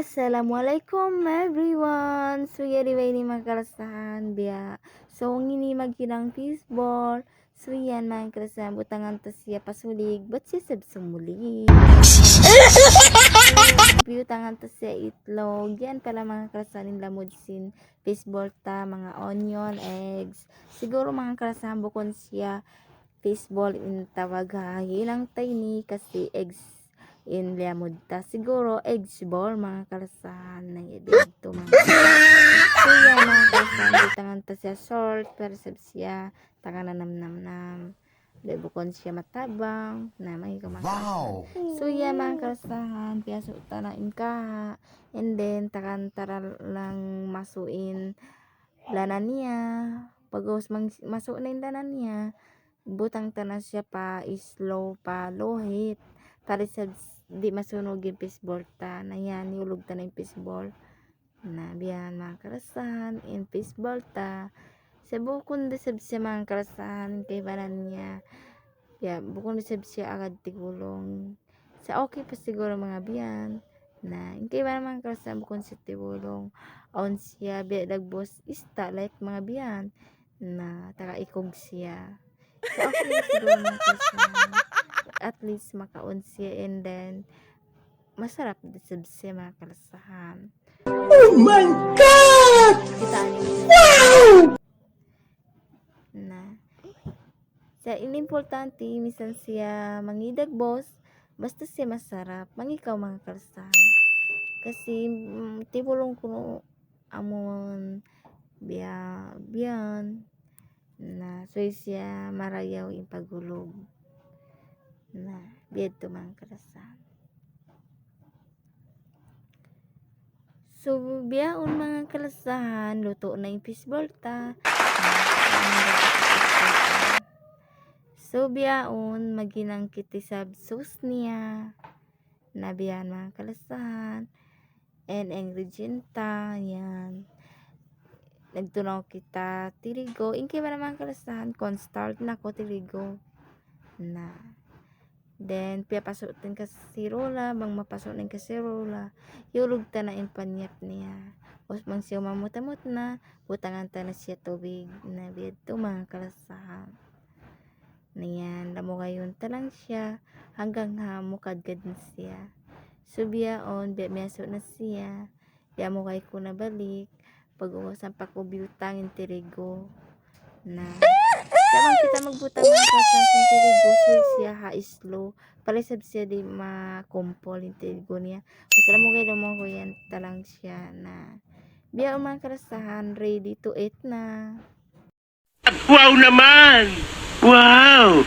Assalamualaikum everyone. So yari ba ini mga karasahan biya. So ang ini magkinang fishball. So yan mga karasahan butangan ta siya pasulig. Ba't siya sab sumuli? Butangan ta siya itlog. Yan pala mga karasahan yung lamod sin fishball ta mga onion, eggs. Siguro mga karasahan bukon siya fishball in tawag ha. Hilang tiny kasi eggs in liamod ta. Siguro eggs ball mga karasahan na dito mga So yan mga karasahan butangan ta siya salt pero sab siya taka na nam nam nam. Di bukon siya matabang na may kumakain. Wow! So yeah, mga karasahan, piyaso tanain ka. And then, takantara lang masuin lanan niya. Pagos mang masu na yung lanan niya, butang tanan siya pa slow pa lohit. Para sa di masunog yung fishball ta. Na yan, niulog ta na yung fishball. Na biyan mga karasahan, in fishball ta. Sa bukon de sab siya mga karasahan, kay banan niya. Ya, bukon de sab siya agad tigulong sa okay pa siguro mga biyan na kay ba naman kasi bukon si tibulong on siya biya dagbos ista like mga biyan na taka ikog siya so okay siguro mga kasama at least makaon siya and then masarap din sab siya mga kalasahan. Oh my God! kita niyo na. Sa inimportante misan siya mangidag boss basta siya masarap mangikaw mga kalasahan. Kasi mm, tibulong kuno amon biya biyan na so siya marayaw yung pagulog na biyad kalasahan So, biyaon mga kalasahan, luto na yung fishball ta. So, biyaon, maginang kitisab sauce niya. Nabiyan mga kalasahan. And ingredient ta, yan. Nagtunaw kita tirigo. Inki ba naman kalasahan? Cornstarch na ko tirigo. Na. Then, piyapasutin ka sirola. Bang mapasutin ka sirola. Yulog ta na impanyap niya. Os mang siya mamutamot na. Butangan ta na siya tubig. Na biyad to mga kalasahan. Niyan, lamo ngayon talang siya. Hanggang hamukad-gad na siya. So, biyaon, biya meso na siya. Biya mo kay ko na balik. Pag-uwasan pa ko biyutang yung tirigo. Na. Sabang kita magbutang mga kasang yung tirigo. So, siya ha slow. Palisab siya di makumpol yung tirigo niya. Alam mo kayo mo ko yan talang siya na. Biya mga karasahan, ready to eat na. Wow naman! Wow!